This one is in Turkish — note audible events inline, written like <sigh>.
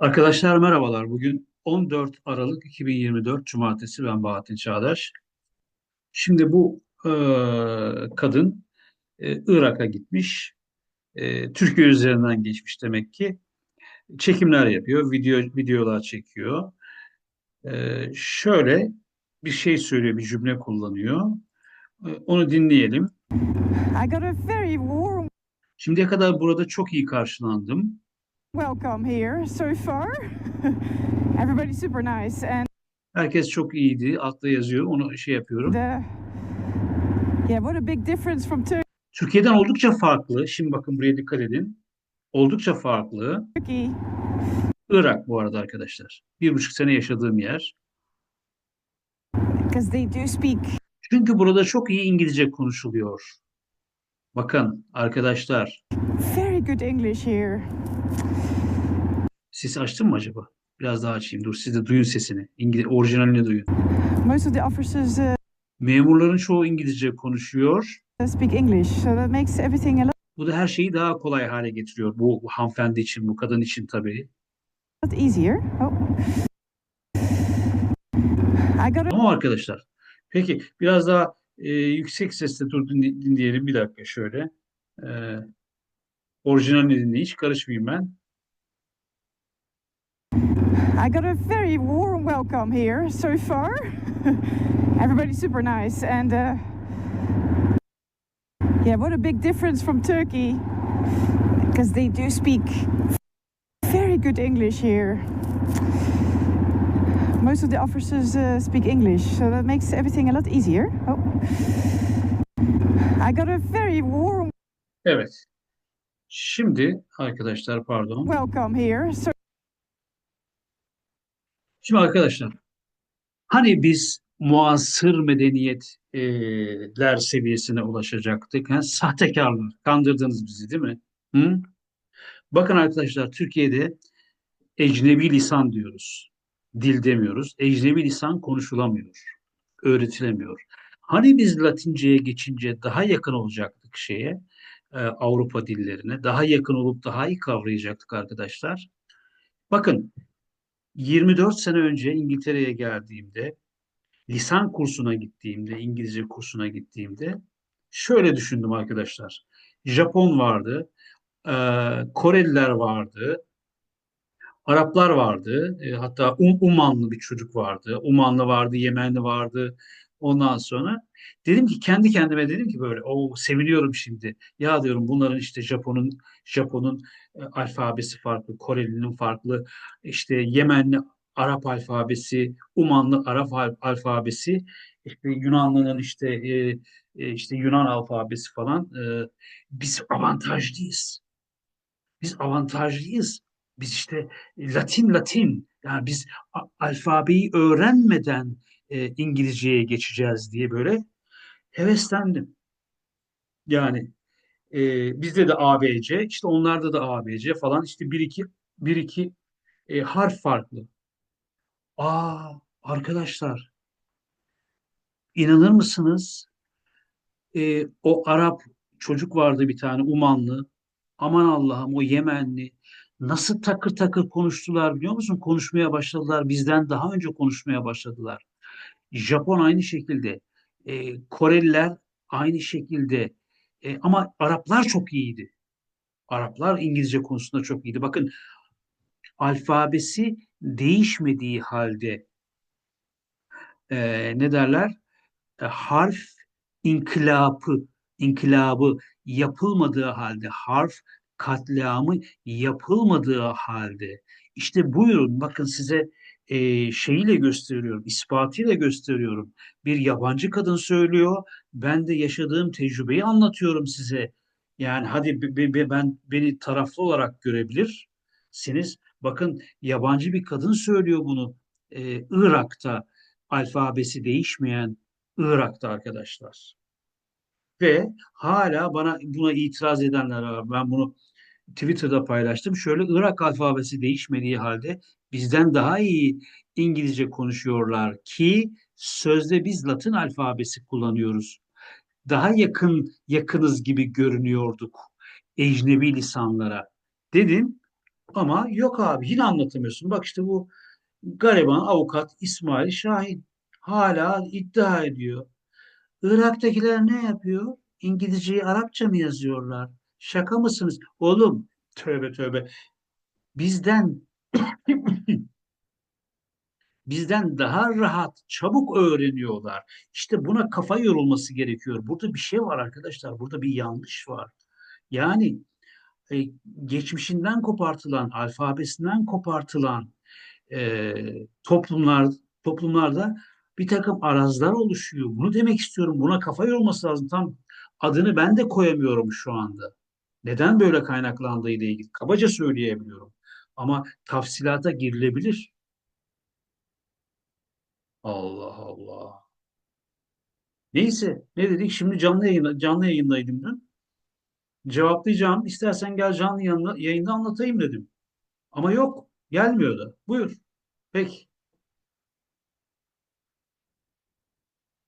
Arkadaşlar merhabalar. Bugün 14 Aralık 2024 Cumartesi. Ben Bahattin Çağdaş. Şimdi bu e, kadın e, Irak'a gitmiş. E, Türkiye üzerinden geçmiş demek ki. Çekimler yapıyor, video videolar çekiyor. E, şöyle bir şey söylüyor, bir cümle kullanıyor. E, onu dinleyelim. I got a very warm Şimdiye kadar burada çok iyi karşılandım. Welcome here so far. <laughs> Everybody's super nice and Herkes çok iyiydi. Altta yazıyor. Onu şey yapıyorum. the yeah, what a big difference from Türkiye'den oldukça farklı. Şimdi bakın buraya dikkat edin. Oldukça farklı. Turkey. Irak bu arada arkadaşlar. Bir buçuk sene yaşadığım yer. Because they do speak Çünkü burada çok iyi İngilizce konuşuluyor. Bakın arkadaşlar, very good English here. Ses açtım mı acaba? Biraz daha açayım. Dur siz de duyun sesini. İngiliz, orijinalini duyun. Most of the officers uh, Memurların çoğu İngilizce konuşuyor. speak English, so that makes everything a lot Bu da her şeyi daha kolay hale getiriyor. Bu, bu hanımefendi için, bu kadın için tabii. easier. Oh. I got a Ama arkadaşlar, peki biraz daha e, yüksek sesle dur dinle- dinleyelim. Bir dakika şöyle. E, orijinalini dinleyin. Hiç karışmayayım ben. I got a very warm welcome here so far. <laughs> Everybody's super nice and uh, yeah, what a big difference from Turkey because they do speak very good English here. Most of the officers uh, speak English, so that makes everything a lot easier. Oh. I got a very warm Evet. Şimdi arkadaşlar pardon. welcome here. So Şimdi arkadaşlar hani biz muasır medeniyetler seviyesine ulaşacaktık. Ha? Sahtekarlar. Kandırdınız bizi değil mi? Hı? Bakın arkadaşlar Türkiye'de ecnebi lisan diyoruz. Dil demiyoruz. Ecnebi lisan konuşulamıyor. Öğretilemiyor. Hani biz Latince'ye geçince daha yakın olacaktık şeye, e, Avrupa dillerine. Daha yakın olup daha iyi kavrayacaktık arkadaşlar. Bakın 24 sene önce İngiltere'ye geldiğimde, lisan kursuna gittiğimde, İngilizce kursuna gittiğimde şöyle düşündüm arkadaşlar. Japon vardı, e, Koreliler vardı, Araplar vardı, e, hatta Um- Umanlı bir çocuk vardı, Umanlı vardı, Yemenli vardı. Ondan sonra dedim ki kendi kendime dedim ki böyle o seviniyorum şimdi. Ya diyorum bunların işte Japon'un Japon'un e, alfabesi farklı, Koreli'nin farklı, işte Yemenli Arap alfabesi, Umanlı Arap al- alfabesi, işte Yunanlı'nın işte e, e, işte Yunan alfabesi falan. E, biz avantajlıyız. Biz avantajlıyız. Biz işte Latin Latin yani biz alfabeyi öğrenmeden e, İngilizceye geçeceğiz diye böyle heveslendim. Yani e, bizde de ABC, işte onlarda da ABC falan işte bir iki bir iki e, harf farklı. Aa arkadaşlar inanır mısınız? E, o Arap çocuk vardı bir tane Umanlı. Aman Allah'ım o Yemenli. Nasıl takır takır konuştular biliyor musun? Konuşmaya başladılar. Bizden daha önce konuşmaya başladılar. Japon aynı şekilde. E, Koreliler aynı şekilde. E, ama Araplar çok iyiydi. Araplar İngilizce konusunda çok iyiydi. Bakın alfabesi değişmediği halde e, ne derler? E, harf inkılapı, inkılabı yapılmadığı halde, harf katliamı yapılmadığı halde. İşte buyurun bakın size e, şeyiyle gösteriyorum, ispatıyla gösteriyorum. Bir yabancı kadın söylüyor, ben de yaşadığım tecrübeyi anlatıyorum size. Yani hadi be- be- ben beni taraflı olarak görebilirsiniz. Bakın yabancı bir kadın söylüyor bunu. E, Irak'ta alfabesi değişmeyen Irak'ta arkadaşlar. Ve hala bana buna itiraz edenler var. Ben bunu Twitter'da paylaştım. Şöyle Irak alfabesi değişmediği halde bizden daha iyi İngilizce konuşuyorlar ki sözde biz Latin alfabesi kullanıyoruz. Daha yakın yakınız gibi görünüyorduk ecnebi lisanlara dedim. Ama yok abi yine anlatamıyorsun. Bak işte bu gariban avukat İsmail Şahin hala iddia ediyor. Irak'takiler ne yapıyor? İngilizceyi Arapça mı yazıyorlar? Şaka mısınız? Oğlum tövbe tövbe. Bizden <coughs> bizden daha rahat, çabuk öğreniyorlar. İşte buna kafa yorulması gerekiyor. Burada bir şey var arkadaşlar. Burada bir yanlış var. Yani e, geçmişinden kopartılan, alfabesinden kopartılan e, toplumlar toplumlarda bir takım arazlar oluşuyor. Bunu demek istiyorum. Buna kafa yorulması lazım. Tam adını ben de koyamıyorum şu anda. Neden böyle kaynaklandığı ile ilgili kabaca söyleyebiliyorum. Ama tafsilata girilebilir. Allah Allah. Neyse ne dedik? Şimdi canlı yayın, canlı yayındaydım dün. Cevaplayacağım. İstersen gel canlı yayında, anlatayım dedim. Ama yok. Gelmiyor da. Buyur. Peki.